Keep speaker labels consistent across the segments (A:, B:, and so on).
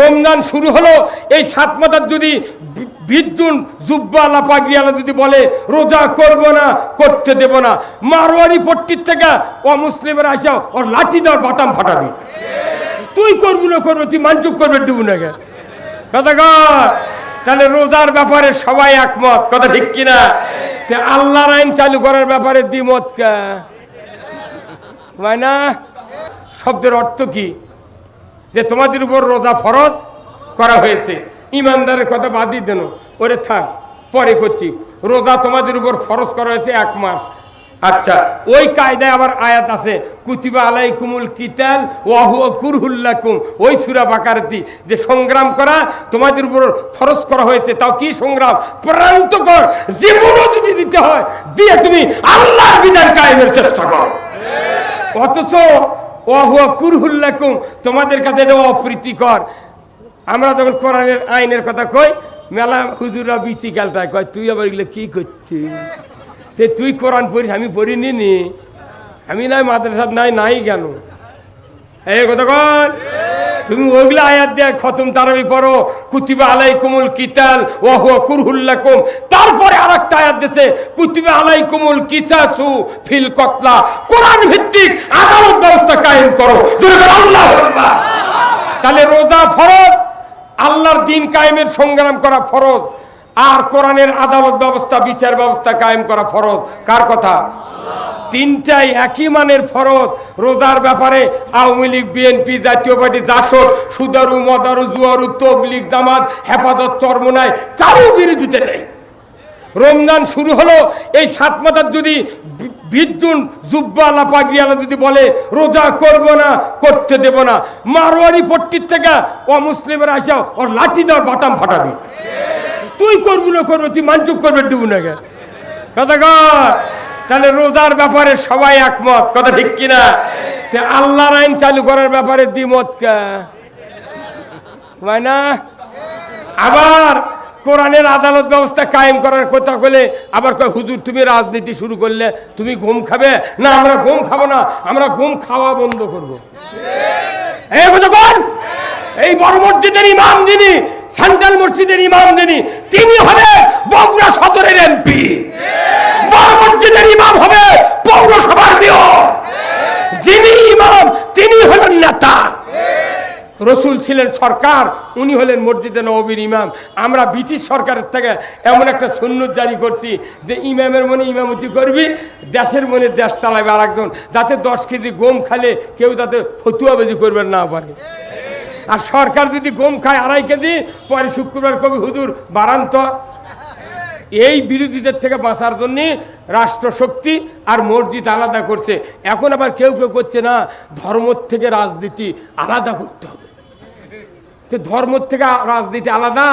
A: রমজান শুরু হলো, এই সাত মাথার যদি বিদ্যুন জুব্বালা পাগড়িয়ালা যদি বলে, রোজা করব না, করতে দেব না। মারোয়ারি পট্টির থেকে ও অমুসলিমের আসা ওর লাঠি দেওয়ার বাটাম ফাটাবি। তুই করবি না করবি, তুই মানচুক করবে দেবো না কথা তাহলে রোজার ব্যাপারে সবাই একমত। কথা ঠিক কিনা? তে আল্লাহর আইন চালু করার ব্যাপারে দ্বিমত কে? না? শব্দের অর্থ কি? যে তোমাদের উপর রোজা ফরজ করা হয়েছে। ইমানদারের কথা বাদই দেন। ওরে থাক, পরে করছি। রোজা তোমাদের উপর ফরজ করা হয়েছে এক মাস। আচ্ছা ওই কায়দায় আবার আয়াত আছে, কুতিবা আলাইকুমুল কিতাল ওয়াহু কুরহুল্লাকুম ওই সুরা বাকারতি, যে সংগ্রাম করা তোমাদের উপর ফরজ করা হয়েছে, তাও কি সংগ্রাম? প্রান্তকর জীবনও যদি দিতে হয়, দিয়ে তুমি আল্লাহ বিধান কায়েমের চেষ্টা কর। অথচ অহুয়া তোমাদের কাছে এটা অপ্রীতিকর আমরা যখন কোরআনের আইনের কথা কই, মেলা হুজুরা বিচি গালটা কয়, তুই আবার এগুলো কি করছিস? তে তুই কোরআন পড়িস, আমি পড়িনি নি। আমি নাই, মাদ্রাসাত নাই নাই কেন? এই কথা কন। তুমি ওগুলো আয়াত দিয়ে খতম তারাবি পড়ো, কুতিবা আলাইকুমুল কিতাল ওয়াহু কুরহুল্লাকুম তারপরে আরেকটা আয়াত দিয়েছে কুতিবা আলাইকুমুল কিসাসু ফিল কতলা। কোরআন ভিত্তিক আদালত ব্যবস্থা কায়েম করো। আল্লাহু তাহলে রোজা ফরজ, আল্লাহর দিন কায়েমের সংগ্রাম করা ফরজ, আর কোরআনের আদালত ব্যবস্থা, বিচার ব্যবস্থা কায়েম করা ফরজ। কার কথা? তিনটাই একই মানের ফরজ। রোজার ব্যাপারে আওয়ামী লীগ, বিএনপি, জাতীয় পার্টি, জাসদ, সুদারু, মদারু, জুয়ারু, তবলিগ, জামাত, হেফাজত চরমনায় কারও বিরোধিতা নেই। রমজান শুরু হলো, এই সাত মাথার যদি বিদ্যুন জুব্বালা পাগড়িয়ালা যদি বলে, রোজা করব না, করতে দেব না। মারোয়ারি পট্টির থেকে অমুসলিমের আসা ওর লাঠি দেওয়ার বাটাম ফাটাবি। তুই করবি না করবি, তুই মানচুক করবে দেবো না কে কথা তাহলে রোজার ব্যাপারে সবাই একমত, কথা ঠিক কিনা? আল্লাহর আইন চালু করার ব্যাপারে দ্বিমত কে? না? আবার কোরআনের আদালত ব্যবস্থা কায়েম করার কথা বলে আবার কয়, হুজুর, তুমি রাজনীতি শুরু করলে তুমি ঘুম খাবে? না, আমরা ঘুম খাব না, আমরা ঘুম খাওয়া বন্ধ করব। এই বড় মসজিদের ইমাম যিনি, সেন্ট্রাল মসজিদের ইমাম যিনি, তিনি হবে বগুড়া সদরের এমপি। বড় মসজিদের ইমাম হবে পৌরসভার মেয়র। যিনি ইমাম, তিনি হলেন নেতা। রসুল ছিলেন সরকার, উনি হলেন মসজিদে নবীর ইমাম। আমরা ব্রিটিশ সরকারের থেকে এমন একটা সুন্নত জারি করছি যে ইমামের মনে ইমামতি করবি, দেশের মনে দেশ চালাবে আর একজন যাতে দশ কেজি গম খালে কেউ যাতে ফতুয়াবাজি করবেন না পারে। আর সরকার যদি গম খায় আড়াই কেজি, পরে শুক্রবার কবি হুদুর বারান্ত এই বিরোধীদের থেকে বাঁচার জন্য রাষ্ট্রশক্তি আর মসজিদ আলাদা করছে। এখন আবার কেউ কেউ করছে না, ধর্ম থেকে রাজনীতি আলাদা করতে হবে। তো ধর্ম থেকে রাজনীতি আলাদা,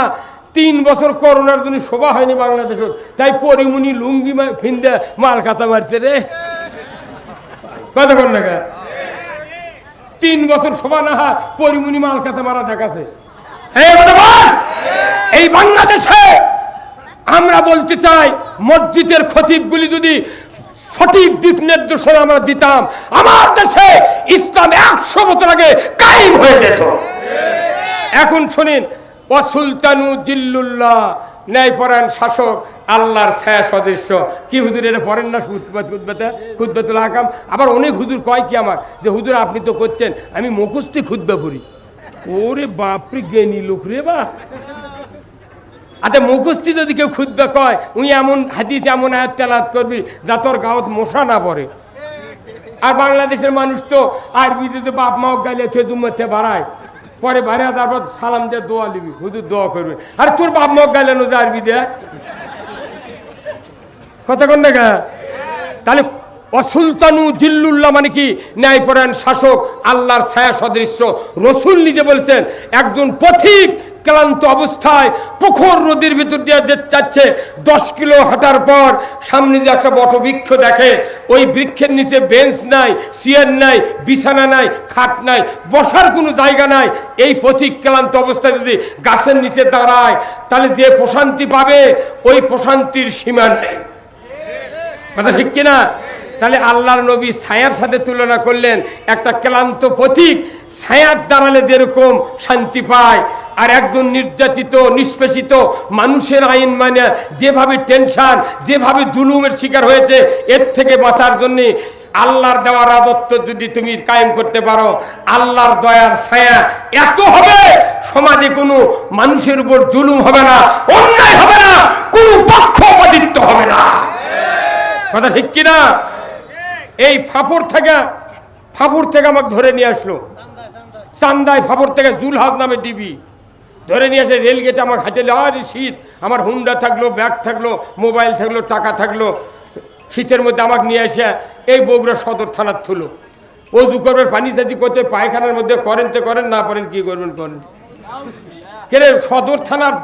A: তিন বছর করোনার জন্য শোভা হয়নি বাংলাদেশত তাই পরিমণি লুঙ্গি ফিন্দে মাল কাঁচা মারছে রে। কথা কর না কা? তিন বছর শোভা না হয়, পরিমণি মাল কাঁচা মারা দেখাছে। এই এই বাংলাদেশে আমরা বলতে চাই, মসজিদের খতিবগুলি যদি সঠিক দিক নির্দেশনা আমরা দিতাম, আমার দেশে ইসলাম একশো বছর আগে কায়েম হয়ে যেত। এখন শুনিন অসুলতানু জিল্লুল্লাহ। ন্যায়পরায়ণ শাসক, আল্লাহর ছায়া সদৃশ্য। কি হুজুর, এটা পড়েন না খুদবাত খুদবাতে হাকাম? আবার অনেক হুজুর কয় কি আমার, যে, হুজুর, আপনি তো করছেন, আমি মুখস্থি খুদবা পড়ি। ওরে বাপরে জ্ঞানী লোক রে বা। আচ্ছা মুখস্থি যদি কেউ খুদবে কয়, উই এমন হাদিস, এমন আয়াত তেলাত করবি, যা তোর গাঁত মশা না পড়ে। আর বাংলাদেশের মানুষ তো আরবিতে তো বাপ মাও গাইলে থেদু মধ্যে বাড়ায়। পরে বাইরে তারপর সালাম দিয়ে দোয়া লিবি। হুজুর দোয়া করবে। আর তোর বাপ মগ গেলে নদী আরবি দে। কথা কোন দেখা তাহলে অসুলতানু জিল্লুল্লাহ মানে কি? ন্যায়পরায়ণ শাসক, আল্লাহর ছায়া সদৃশ্য রসুল নিজে বলছেন, একজন পথিক ক্লান্ত অবস্থায় পুকুর নদীর ভিতর দিয়ে যেতে চাচ্ছে দশ কিলো হাঁটার পর সামনে যে একটা বট বৃক্ষ দেখে, ওই বৃক্ষের নিচে বেঞ্চ নাই, চেয়ার নাই, বিছানা নাই, খাট নাই, বসার কোনো জায়গা নাই। এই পথিক ক্লান্ত অবস্থায় যদি গাছের নিচে দাঁড়ায়, তাহলে যে প্রশান্তি পাবে, ওই প্রশান্তির সীমা নেই। কথা ঠিক কিনা? তাহলে আল্লাহর নবী ছায়ার সাথে তুলনা করলেন, একটা ক্লান্ত প্রতীক ছায়ার দাঁড়ালে যেরকম শান্তি পায়, আর একজন নির্যাতিত, নিষ্পেষিত মানুষের আইন মানে যেভাবে টেনশন, যেভাবে জুলুমের শিকার হয়েছে, এর থেকে বাঁচার জন্যে আল্লাহর দেওয়া রাজত্ব যদি তুমি কায়েম করতে পারো, আল্লাহর দয়ার ছায়া এত হবে, সমাজে কোনো মানুষের উপর জুলুম হবে না, অন্যায় হবে না, কোনো পক্ষপাতিত্ব হবে না। কথা ঠিক কিনা? এই ফাপড় থেকে ফাপড় থেকে আমাকে ধরে নিয়ে আসলো। চান্দায় ফাপড় থেকে জুলহাজ নামে ডিবি। ধরে নিয়ে আসে রেলগেটে আমার হাঁটেলে আর শীত আমার হুন্ডা থাকল, ব্যাগ থাকল, মোবাইল থাকল, টাকা থাকল। শীতের মধ্যে আমাকে নিয়ে এসে এই বগুড়া সদর থানার থুলো। অজু করবেন পানি চাতি করতে পায়খানার মধ্যে করেন তো করেন, না করেন কি করবেন করেন। কেন সদর থানার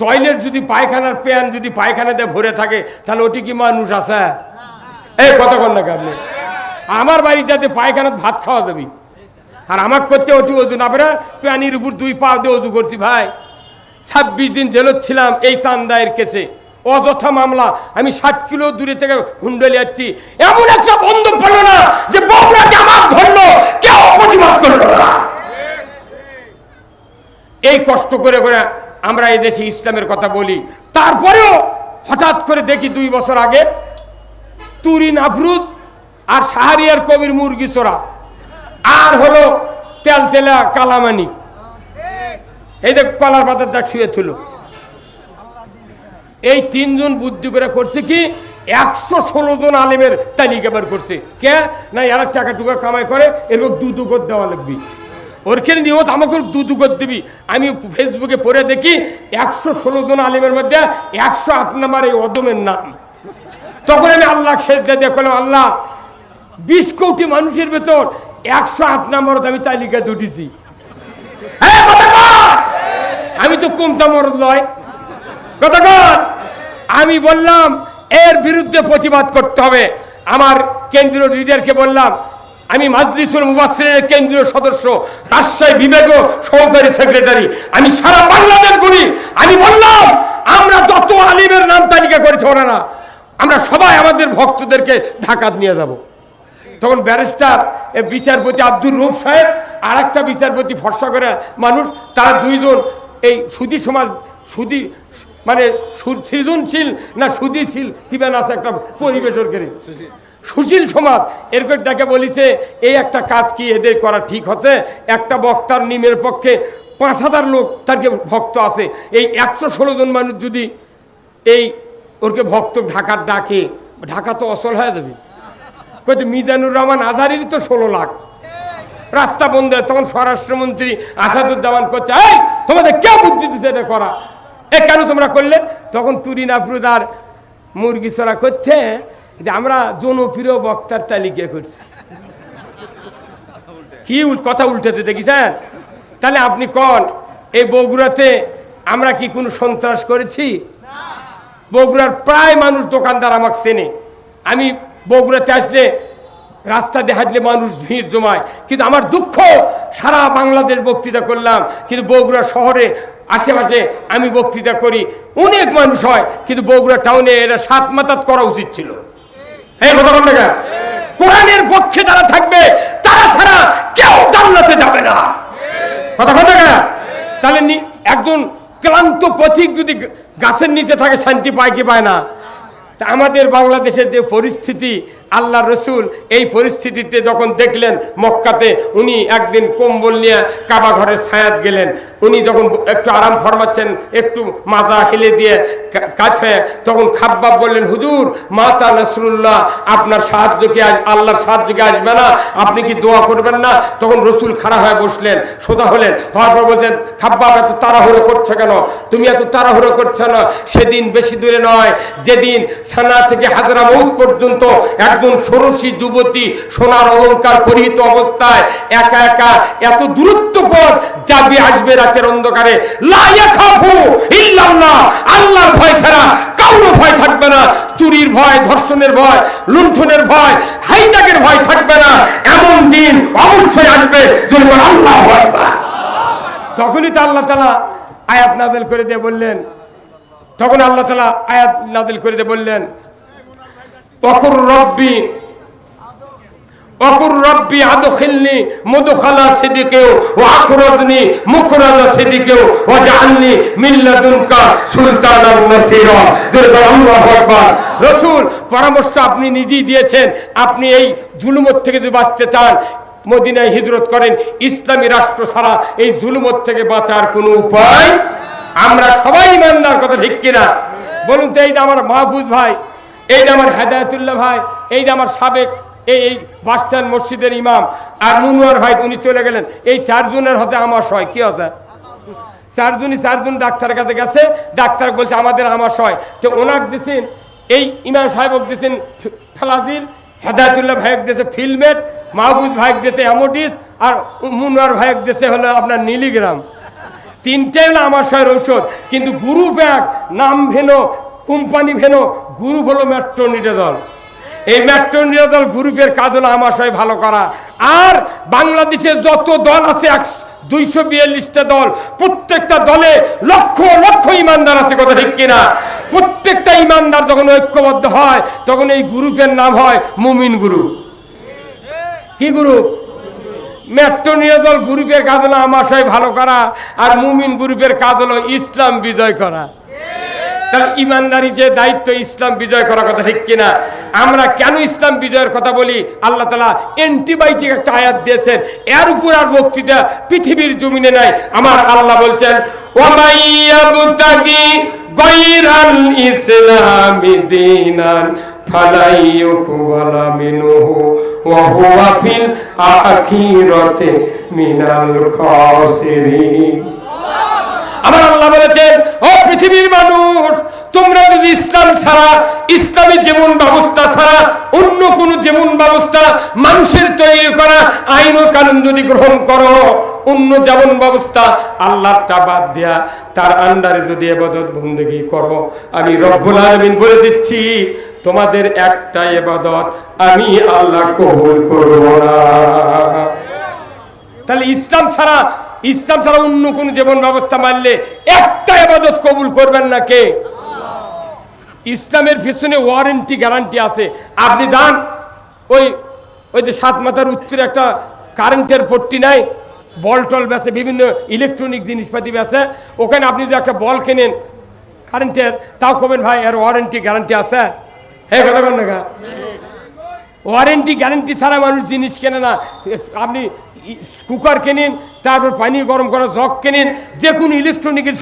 A: টয়লেট যদি পায়খানার প্যান যদি পায়খানাতে ভরে থাকে, তাহলে ওটি কি মানুষ আছে? এই কথা কন না আপনি আমার বাড়িটাতে পায়খানার ভাত খাওয়া যাবি। আর আমার করছে ওটি অজু না পারে প্যানির উপর দুই পা দিয়ে অজু করছি ভাই। ছাব্বিশ দিন জেলত ছিলাম এই চান্দায়ের কেসে। অযথা মামলা। আমি ষাট কিলো দূরে থেকে হুন্ডলে যাচ্ছি এমন একটা বন্ধ পেল না যে বগুড়াতে আমার ধরলো, কেউ প্রতিবাদ করল না। এই কষ্ট করে করে আমরা এই দেশে ইসলামের কথা বলি। তারপরেও হঠাৎ করে দেখি দুই বছর আগে তুরিন আফরুজ আর শাহরিয়ার কবির মুরগি চোরা। আর হলো তেল তেলা কালামানি। এই দেখ কলার পাতার দাগ শুয়ে তুলো এই তিনজন বুদ্ধি করে করছে কি, একশো ষোলো জন আলেমের তালিকা বের করছে। কে? না, এরা টাকা টুকা কামাই করে এরকম দু দু করে দেওয়া লাগবে। ওরখানে নিয়ত আমাকে দু দু করে দিবি। আমি ফেসবুকে পড়ে দেখি, একশো ষোলো জন আলেমের মধ্যে একশো আট নাম্বার এই অদমের নাম। তখন আমি আল্লাহ শেষ দিয়ে দেখলাম আল্লাহ, বিশ কোটি মানুষের ভেতর একশো আট নম্বরত আমি তালিকা দুটিছি। আমি তো কমতা মরদ কথা আমি বললাম, এর বিরুদ্ধে প্রতিবাদ করতে হবে। আমার কেন্দ্রীয় লিডারকে বললাম, আমি মাজলিসুল মুবাসিরের কেন্দ্রীয় সদস্য, রাজশাহী বিবেক সহকারী সেক্রেটারি। আমি সারা বাংলাদেশ ঘুরি। আমি বললাম, আমরা যত আলিমের নাম তালিকা করেছে, ওনারা আমরা সবাই আমাদের ভক্তদেরকে ঢাকাত নিয়ে যাব। তখন ব্যারিস্টার বিচারপতি আব্দুর রুফ সাহেব আর একটা বিচারপতি ফর্সা করে মানুষ, তারা দুইজন এই সুদী সমাজ, সুদী মানে সৃজনশীল না সুদীশীল, কি বেন আছে একটা পরিবেশের করে সুশীল সমাজ। এরপর তাকে বলিছে, এই একটা কাজ কি এদের করা ঠিক হচ্ছে? একটা বক্তার নিমের পক্ষে পাঁচ হাজার লোক তাকে ভক্ত আছে? এই একশো ষোলো জন মানুষ যদি এই ওরকে ভক্ত ঢাকার ডাকে। ঢাকা তো অচল হয়ে যাবে। কইতে মিজানুর রহমান আজারিরই তো ষোলো লাখ। রাস্তা বন্ধ হয়, তখন স্বরাষ্ট্রমন্ত্রী আসাদুজ্জামান করছে এই তোমাদের কে বুদ্ধি দিচ্ছে এটা করা? এ কেন তোমরা করলে? তখন তুরিন আফরুদার মুরগি চড়া করছে যে আমরা জনপ্রিয় বক্তার তালিকা করছি। কি কথা উল্টাতে দেখেছেন? তাহলে আপনি কন এই বগুড়াতে আমরা কি কোনো সন্ত্রাস করেছি? বগুড়ার প্রায় মানুষ দোকানদার আমাকে চেনে। আমি বগুড়াতে আসলে রাস্তা হাঁটলে মানুষ ভিড় জমায়। কিন্তু আমার দুঃখ, সারা বাংলাদেশ বক্তৃতা করলাম, কিন্তু বগুড়া শহরে, আশেপাশে আমি বক্তৃতা করি। অনেক মানুষ হয়, কিন্তু বগুড়া টাউনে এরা সাত মাতাত করা উচিত ছিল। কথা কোরআনের পক্ষে যারা থাকবে, তারা ছাড়া কেউ জান্নাতে যাবে না। কথা কেন? তাহলে একজন ক্লান্ত পথিক যদি গাছের নিচে থাকে, শান্তি পায় কি পায় না? তা আমাদের বাংলাদেশের যে পরিস্থিতি আল্লাহ রসুল এই পরিস্থিতিতে যখন দেখলেন মক্কাতে, উনি একদিন কম্বল নিয়ে কাবা ঘরের ছায়াত গেলেন। উনি যখন একটু আরাম ফরমাচ্ছেন, একটু মাজা হেলে দিয়ে কাছে, তখন খাব্বাব বললেন, হুজুর, মাতা নসরুল্লাহ, আপনার সাহায্য কি আল্লাহর সাহায্য কি আসবে না? আপনি কি দোয়া করবেন না? তখন রসুল খাড়া হয়ে বসলেন, সোজা হলেন। হওয়ার পর বলছেন, খাব্বাব, এত তাড়াহুড়ো করছে কেন? তুমি এত তাড়াহুড়ো করছ না? সেদিন বেশি দূরে নয়। যেদিন সানা থেকে হাজরা মৌত পর্যন্ত একজন ষোড়শী যুবতী সোনার অলংকার পরিহিত অবস্থায় একা একা এত দূরত্ব পর যাবে আসবে রাতের অন্ধকারে। আল্লাহর ভয় ছাড়া কারও ভয় থাকবে না। চুরির ভয়, ধর্ষণের ভয়, লুণ্ঠনের ভয় হাইজাকের ভয় থাকবে না। এমন দিন অবশ্যই আসবে আল্লাহ তখনই তো আল্লাহ তালা আয়াত নাজেল করে দিয়ে বললেন, তখন আল্লাহ তালা আয়াত নাজেল করে দিয়ে বললেন অকুর রব্বি অকুর রব্বি আদখিলনি মুদখালা সিদিকেও ও আখরাজনি মুখরাজা সিদিকেও ও জাআলনি মিল্লাদুনকা সুলতানান নাসীরা। দরবার আল্লাহু আকবার। রাসূল, পরামর্শ আপনি নিজেই দিয়েছেন, আপনি এই জুলুমত থেকে যদি বাঁচতে চান, মদিনায় হিজরত করেন, ইসলামী রাষ্ট্র ছাড়া এই জুলুমত থেকে বাঁচার কোনো উপায় আমরা সবাই ইমানদার, কথা ঠিক কিনা? বলুন তো, এই আমার মাহফুজ ভাই এই যে আমার হেদায়তুল্লাহ ভাই, এই যে আমার সাবেক এই এই বাসস্ট্যান্ড মসজিদের ইমাম আর মুনুয়ার ভাই, উনি চলে গেলেন। এই চারজনের হাতে আমার সয়, কি হতে চারজনই চারজন ডাক্তারের কাছে গেছে, ডাক্তার বলছে, আমাদের আমার সয়। তো ওনাক দিছেন, এই ইমাম সাহেব দিয়েছেন ফেলাজিল, হেদায়তুল্লাহ ভাইক দিয়েছে ফিলমেট, মাহবুব ভাইক দিয়েছে অ্যামোডিস, আর মুনোয়ার ভাইক দিয়েছে হলো আপনার নীলিগ্রাম। তিনটে হলো আমার সয়ের ঔষধ। কিন্তু গ্রুপ এক নাম ভেনো কোম্পানি ভেনো গ্রুপ হলো মেট্রো মেট্রোনিডাজল এই মেট্রো মেট্রোনিডাজল গ্রুপের কাজ হলো আমার সয় ভালো করা। আর বাংলাদেশের যত দল আছে, এক দুইশো বিয়াল্লিশটা দল, প্রত্যেকটা দলে লক্ষ লক্ষ ইমানদার আছে, কথা ঠিক কিনা? প্রত্যেকটা ইমানদার যখন ঐক্যবদ্ধ হয়, তখন এই গ্রুপের নাম হয় মুমিন গ্রুপ কি গ্রুপ মেট্রো নিয়োদল গ্রুপের কাজ হলো সবাই ভালো করা, আর মুমিন গ্রুপের কাজ হলো ইসলাম বিজয় করা। তাহলে ইমানদারি যে দায়িত্ব ইসলাম বিজয় করার কথা ঠিক কিনা? আমরা কেন ইসলাম বিজয়ের কথা বলি? আল্লাহ তালা অ্যান্টিবায়োটিক একটা আয়াত দিয়েছেন। এর উপর আর বক্তৃতা পৃথিবীর জমিনে নাই। আমার আল্লাহ বলছেন ওমাইয়াবতাগি মিনাল খাসিরিন। আমার আল্লাহ বলেছেন, ও পৃথিবীর মানুষ, তোমরা যদি ইসলাম ছাড়া, ইসলামী যেমন ব্যবস্থা ছাড়া, অন্য কোন যেমন ব্যবস্থা মানুষের তৈরি করা, আইন ও কানুন যদি গ্রহণ করো, অন্য যেমন ব্যবস্থা আল্লাহটা বাদ দেয়া, তার আন্ডারে যদি এবাদত বন্দেগি করো, আমি রব্বুল আলমিন বলে দিচ্ছি, তোমাদের একটা এবাদত আমি আল্লাহ কবুল করব না। তাহলে ইসলাম ছাড়া ইসলাম ছাড়া অন্য কোন জীবন ব্যবস্থা মানলে একটা আবাদত কবুল করবেন না কে? ইসলামের পিছনে ওয়ারেন্টি, গ্যারান্টি আছে। আপনি যান, ওই ওই যে সাত মাথার উত্তরে একটা কারেন্টের পট্টি নাই, বল টল বেছে বিভিন্ন ইলেকট্রনিক জিনিসপাতি বেছে ওখানে আপনি যদি একটা বল কেনেন কারেন্টের, তাও কবেন ভাই, এর ওয়ারেন্টি, গ্যারান্টি আছে? হ্যাঁ কথা বল না ওয়ারেন্টি, গ্যারেন্টি ছাড়া মানুষ জিনিস কেনে না। আপনি কুকার কেনেন, তারপর পানি গরম করা জগ কেনেন যে কোনো ইলেকট্রনিকের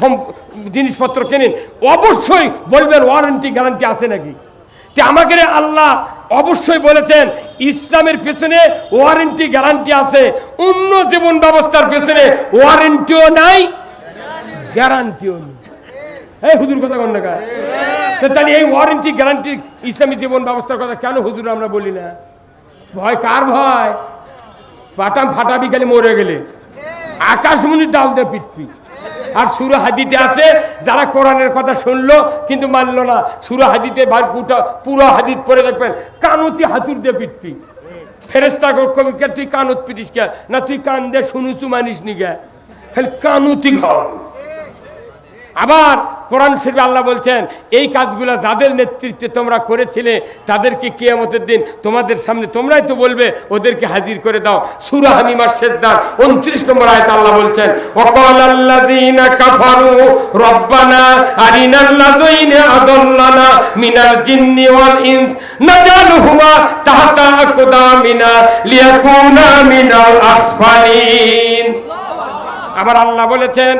A: জিনিসপত্র কেনেন, অবশ্যই বলবেন ওয়ারেন্টি গ্যারান্টি আছে নাকি? তে আমাকে আল্লাহ অবশ্যই বলেছেন, ইসলামের পেছনে ওয়ারেন্টি গ্যারান্টি আছে। অন্য জীবন ব্যবস্থার পেছনে ওয়ারেন্টিও নাই গ্যারান্টিও নেই। এই হুজুর কথা কন তাহলে এই ওয়ারেন্টি গ্যারান্টি ইসলামী জীবন ব্যবস্থার কথা কেন হুজুর আমরা বলি না? ভয়, কার ভয়? পাটাম ফাটাবি গেলে মরে গেলে। আকাশমণির ডাল দিয়ে পিটপি আর সুর হাদিতে আছে, যারা কোরআনের কথা শুনলো কিন্তু মানলো না, সুর হাদিতে পুরো হাদিত পরে দেখবেন, কানতি হাতুর দিয়ে পিটপি ফেরেস্তা কবি, কে তুই কানত পিটিস কে? না তুই কান দিয়ে শুনুচু মানিস নি গে? কানুতি ঘর। আবার কোরআন শরীফে আল্লাহ বলছেন, এই কাজগুলো যাদের নেতৃত্বে তোমরা করেছিলে, তাদেরকে কিয়ামতের দিন তোমাদের সামনে তোমরাই তো বলবে, ওদেরকে হাজির করে দাও। সূরা হামিমার শেষদার 29 নম্বর আয়াত আল্লাহ বলছেন, ওয়াকাল আল্লাযীনা কাফারু রব্বানা আরিনাল্লাযীনা আদাল্লানা মিনাল জিন্নি ওয়াল ইনস নাজালুহুমা তাহতা আকদামিনা লিয়াকুনা মিনাল আসফালিন। আবার আল্লাহ বলেছেন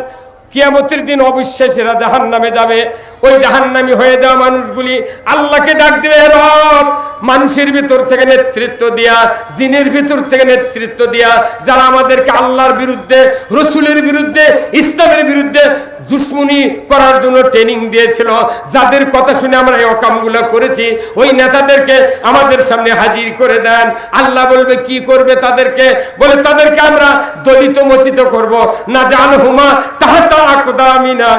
A: কিয়ামতের দিন অবশ্যই জাহান নামে যাবে। ওই জাহান্নামী হয়ে যাওয়া মানুষগুলি আল্লাহকে ডাক দিবে রব, মানুষের ভিতর থেকে নেতৃত্ব দিয়া, জিনের ভিতর থেকে নেতৃত্ব দিয়া, যারা আমাদেরকে আল্লাহর বিরুদ্ধে, রসুলের বিরুদ্ধে, ইসলামের বিরুদ্ধে দুশ্মনী করার জন্য ট্রেনিং দিয়েছিল। যাদের কথা শুনে আমরা এই অকামগুলো করেছি ওই নেতাদেরকে আমাদের সামনে হাজির করে দেন। আল্লাহ বলবে কি করবে তাদেরকে? বলে তাদেরকে আমরা দলিত মচিত করব। না জান হুমা তাহা তাহাতা আকদামিনা।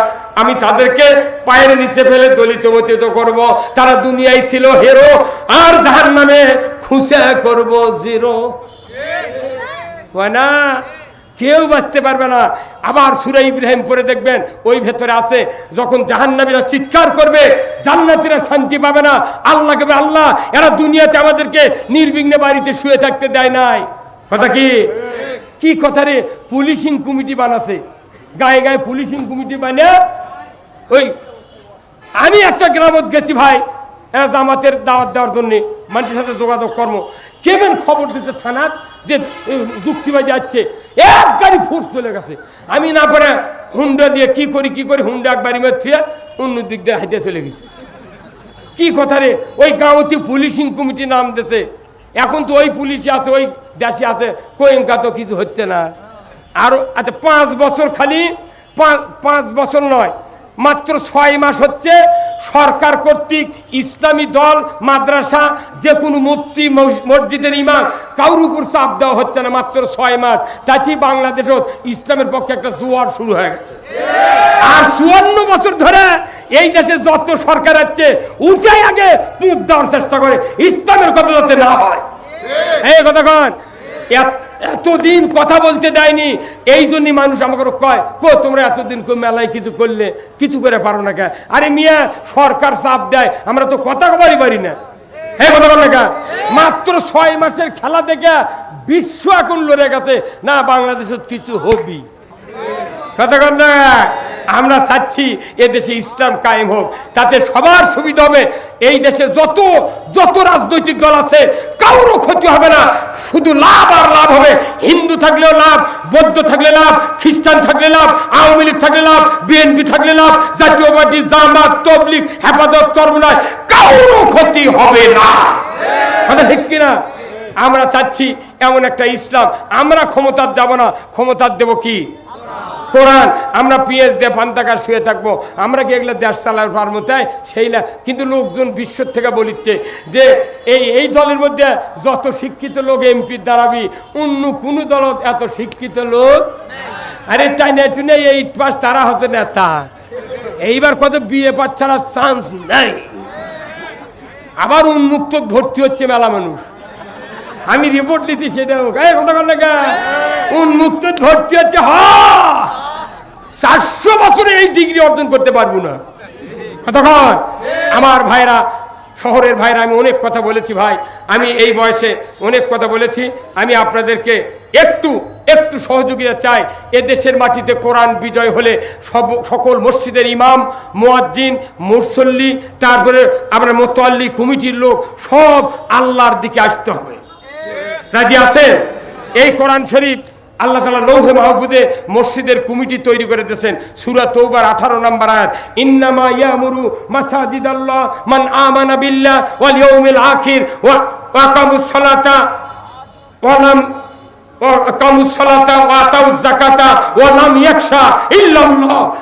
A: আমি তাদেরকে পায়ের নিচে ফেলে দলিত মচিত করব। তারা দুনিয়ায় ছিল হেরো আর জাহান নামে খুশে করব জিরো। হয় না? কেউ বাঁচতে পারবে না। আবার সুরা ইব্রাহিম পরে দেখবেন ওই ভেতরে আছে যখন জাহান্নামীরা চিৎকার করবে জান্নাতীরা শান্তি পাবে না। আল্লাহ কেবে আল্লাহ এরা দুনিয়াতে আমাদেরকে নির্বিঘ্নে বাড়িতে শুয়ে থাকতে দেয় নাই। কথা কি? কি কথা রে? পুলিশিং কমিটি বানাছে। গায়ে গায়ে পুলিশিং কমিটি বানিয়ে ওই আমি একটা গ্রামত গেছি ভাই জামাতের দাওয়াত দেওয়ার জন্য মানুষের সাথে যোগাযোগ কর্ম। কেবেন খবর দিতে থানার যে যুক্তিবাই যাচ্ছে এক গাড়ি ফোর্স চলে গেছে। আমি না করে হুন্ডা দিয়ে কি করি কি করি, হুন্ডা এক বাড়ি মেরে অন্য দিক দিয়ে হাইটে চলে গেছি। কি কথা রে? ওই গাঁওতে পুলিশিং কমিটি নাম দিছে। এখন তো ওই পুলিশে আছে, ওই দেশে আছে। কোয়েঙ্কা তো কিছু হচ্ছে না। আরও আচ্ছা পাঁচ বছর খালি পাঁচ বছর নয়, মাত্র ছয় মাস হচ্ছে সরকার কর্তৃক ইসলামী দল, মাদ্রাসা, যে কোনো মুফতি, মস- মসজিদের ইমাম, কারোর উপর চাপ দেওয়া হচ্ছে না মাত্র ছয় মাস। তাতেই বাংলাদেশও ইসলামের পক্ষে একটা জোয়ার শুরু হয়ে গেছে। আর চুয়ান্ন বছর ধরে এই দেশে যত সরকার আছে উঠাই আগে পুঁত দেওয়ার চেষ্টা করে। ইসলামের কথা যাতে না হয়। এই কথা কন। এতদিন কথা বলতে দেয়নি। এই জন্যই মানুষ আমাকে কয় কো তোমরা এতদিন মেলায় কিছু করলে, কিছু করে পারো না কে আরে মিয়া, সরকার চাপ দেয়, আমরা তো কথা বলি পারি না। হ্যাঁ বল না? মাত্র ছয় মাসের খেলা দেখে বিশ্ব এখন লড়ে গেছে। না, বাংলাদেশের কিছু হবি। কথা না। আমরা চাচ্ছি এ দেশে ইসলাম কায়েম হোক। তাতে সবার সুবিধা হবে। এই দেশে যত যত রাজনৈতিক দল আছে, কারোর ক্ষতি হবে না। শুধু লাভ আর লাভ হবে। হিন্দু থাকলেও লাভ, বৌদ্ধ থাকলে লাভ, খ্রিস্টান থাকলে লাভ, আওয়ামী লীগ থাকলে লাভ, বিএনপি থাকলে লাভ জাতীয়বাদী জামাত, তবলিগ, হেফাজত চরমনায় কারোর ক্ষতি হবে না। কথা ঠিক কিনা? আমরা চাচ্ছি এমন একটা ইসলাম। আমরা ক্ষমতার যাব না। ক্ষমতার দেব কি? কোরআন, আমরা পিএস দিয়ে পান্তাকার শুয়ে থাকব, আমরা কি এগুলো দেশ চালার পারব? তাই সেই না কিন্তু লোকজন বিশ্ব থেকে বলিচ্ছে যে এই এই দলের মধ্যে যত শিক্ষিত লোক এমপির দাঁড়াবি, অন্য কোনো দল এত শিক্ষিত লোক? আরে তাই না টুনে এইট পাস তারা হচ্ছে নেতা। এইবার কত বিয়ে পাস ছাড়া চান্স নাই। আবার উন্মুক্ত ভর্তি হচ্ছে মেলা মানুষ। আমি রিপোর্ট দিচ্ছি এই কথা কর না? উন্মুক্ত ধরতে হচ্ছে, হ! চারশো বছরে এই ডিগ্রি অর্জন করতে পারব না। কতক্ষণ আমার ভাইরা, শহরের ভাইরা, আমি অনেক কথা বলেছি ভাই। আমি এই বয়সে অনেক কথা বলেছি। আমি আপনাদেরকে একটু একটু সহযোগিতা চাই। এ দেশের মাটিতে কোরআন বিজয় হলে সব, সকল মসজিদের ইমাম, মোয়াজ্জিন, মুরসল্লি, তারপরে আপনার মোতোয়াল্লি কমিটির লোক, সব আল্লাহর দিকে আসতে হবে। রাজি আছেন? এই কোরআন শরীফ আল্লাহ তালা লৌহে মাহফুদে মসজিদের কমিটি তৈরি করে দিয়েছেন। সুরা তৌবার আঠারো নম্বর আয়াত, ইন্নামা ইয়ামুরু মাসাজিদ আল্লাহ মান আমানা বিল্লাহ ওয়াল ইয়াউমিল আখির ওয়া আকামুস সালাতা ওয়া লাম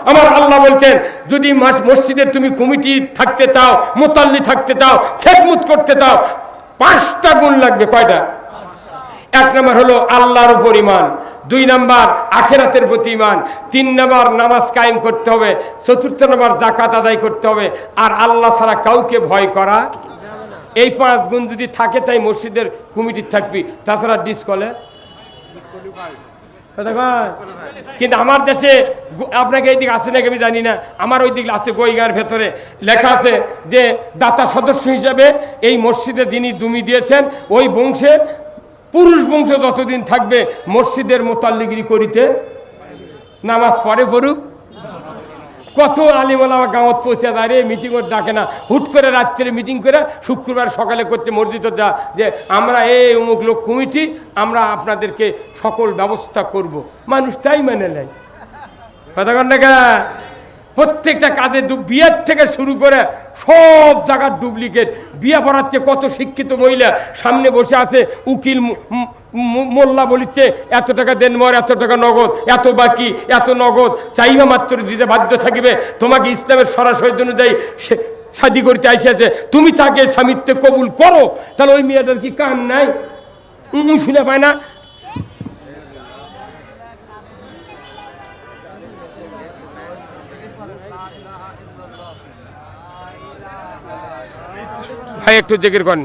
A: আমার আল্লাহ বলছেন, যদি মসজিদে তুমি কমিটি থাকতে চাও, মুতাল্লি থাকতে চাও, খেদমত করতে চাও, পাঁচটা গুণ লাগবে। কয়টা? এক নম্বর হলো আল্লাহর উপর ইমান দুই নাম্বার আখেরাতের প্রতি ইমান তিন নাম্বার নামাজ কায়েম করতে হবে। চতুর্থ নাম্বার জাকাত আদায় করতে হবে। আর আল্লাহ ছাড়া কাউকে ভয় করা এই পাঁচ গুণ যদি থাকে তাই মসজিদের কমিটি থাকবি। তাছাড়া ডিসকলে কিন্তু আমার দেশে আপনাকে এই দিক আছে নাকি আমি জানি না। আমার ওই দিক আছে গইগার ভেতরে। লেখা আছে যে দাতা সদস্য হিসাবে এই মসজিদে যিনি দুমি দিয়েছেন, ওই বংশে পুরুষ বংশ যতদিন থাকবে, মসজিদের মোতাল্লিগিরি করিতে নামাজ পড়ে পড়ুক। কত আলিমলা আমার গাঁৱত পৌঁছে দাঁড়িয়ে মিটিং ডাকে না। হুট করে রাত্রে মিটিং করে শুক্রবার সকালে করতে মসজিদ যা যে, আমরা এই অমুক লোক কমিটি, আমরা আপনাদেরকে সকল ব্যবস্থা করব। মানুষ তাই মেনে নেয়। কথা কন না কে? প্রত্যেকটা কাজে বিয়ের থেকে শুরু করে সব জায়গার ডুপ্লিকেট। বিয়ে পড়াচ্ছে কত শিক্ষিত মহিলা। সামনে বসে আছে উকিল মোল্লা বলিচ্ছে, এত টাকা দেন মর, এত টাকা নগদ, এত বাকি, এত নগদ। চাইবা মাত্র দিতে বাধ্য থাকিবে। তোমাকে ইসলামের সরাসরি অনুযায়ী সে- শাদি করতে আইসেছে তুমি তাকে স্বামিত্বে কবুল করো। তাহলে ওই মেয়েটার কি কান নাই? শুনে পায় না। ভাই একটু জিকির করেন।